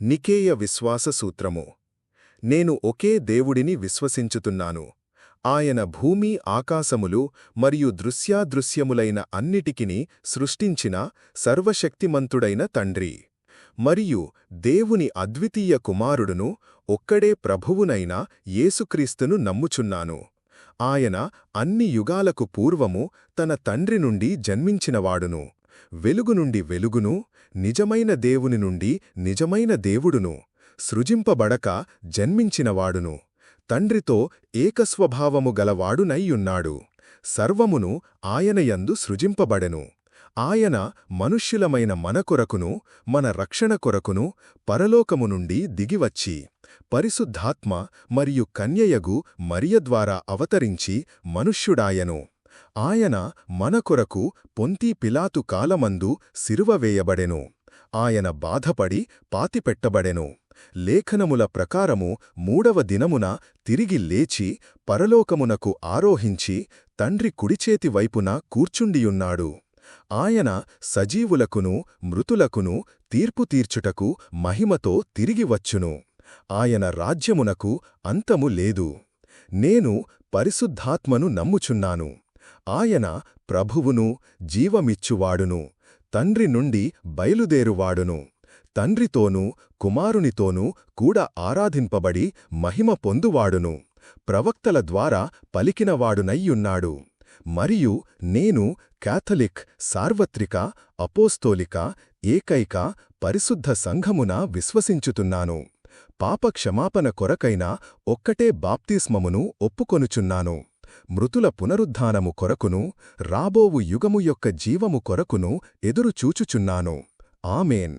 నికేయ విశ్వాస సూత్రము. నేను ఒకే దేవుడిని విశ్వసించుతున్నాను. ఆయన భూమి ఆకాశములు మరియు దృశ్యాదృశ్యములైన అన్నిటికిని సృష్టించిన సర్వశక్తిమంతుడైన తండ్రి. మరియు దేవుని అద్వితీయ కుమారుడును ఒక్కడే ప్రభువునైన యేసుక్రీస్తును నమ్ముచున్నాను. ఆయన అన్ని యుగాలకు పూర్వము తన తండ్రి నుండి జన్మించినవాడును. వెలుగు నుండి వెలుగును నిజమైన దేవుని నుండి నిజమైన దేవుడును సృజింపబడక జన్మించినవాడును. తండ్రితో ఏకస్వభావము గలవాడునయ్యున్నాడు సర్వమును ఆయనయందు సృజింపబడెను. ఆయన మనుష్యులమైన మన కొరకును మన రక్షణ కొరకును పరలోకము నుండి దిగివచ్చి పరిశుద్ధాత్మ మరియు కన్యయగు మరియ ద్వారా అవతరించి మనుష్యుడాయను. ఆయన మన కొరకు పొంతీ పిలాతు కాలమందు సిరువవేయబడెను ఆయన బాధపడి పాతిపెట్టబడెను. లేఖనముల ప్రకారము మూడవ దినమున తిరిగి లేచి పరలోకమునకు ఆరోహించి తండ్రి కుడిచేతి వైపున కూర్చుండియున్నాడు. ఆయన సజీవులకును మృతులకును తీర్పు తీర్చుటకు మహిమతో తిరిగి వచ్చును. ఆయన రాజ్యమునకు అంతము లేదు. నేను పరిశుద్ధాత్మను నమ్ముచున్నాను. ఆయన ప్రభువును జీవమిచ్చువాడును తండ్రి నుండి బయలుదేరువాడును. తండ్రితోనూ కుమారునితోనూ కూడా ఆరాధింపబడి మహిమ పొందువాడును. ప్రవక్తల ద్వారా పలికినవాడునయ్యున్నాడు. మరియు నేను కాథలిక్ సార్వత్రిక అపోస్తోలిక ఏకైక పరిశుద్ధ సంఘమున విశ్వసించుతున్నాను. పాపక్షమాపణ కొరకైన ఒక్కటే బాప్తిస్మమును ఒప్పుకొనుచున్నాను. మృతుల పునరుద్ధానము కొరకును రాబోవు యుగము యొక్క జీవము కొరకును ఎదురుచూచుచున్నాను. ఆమెన్.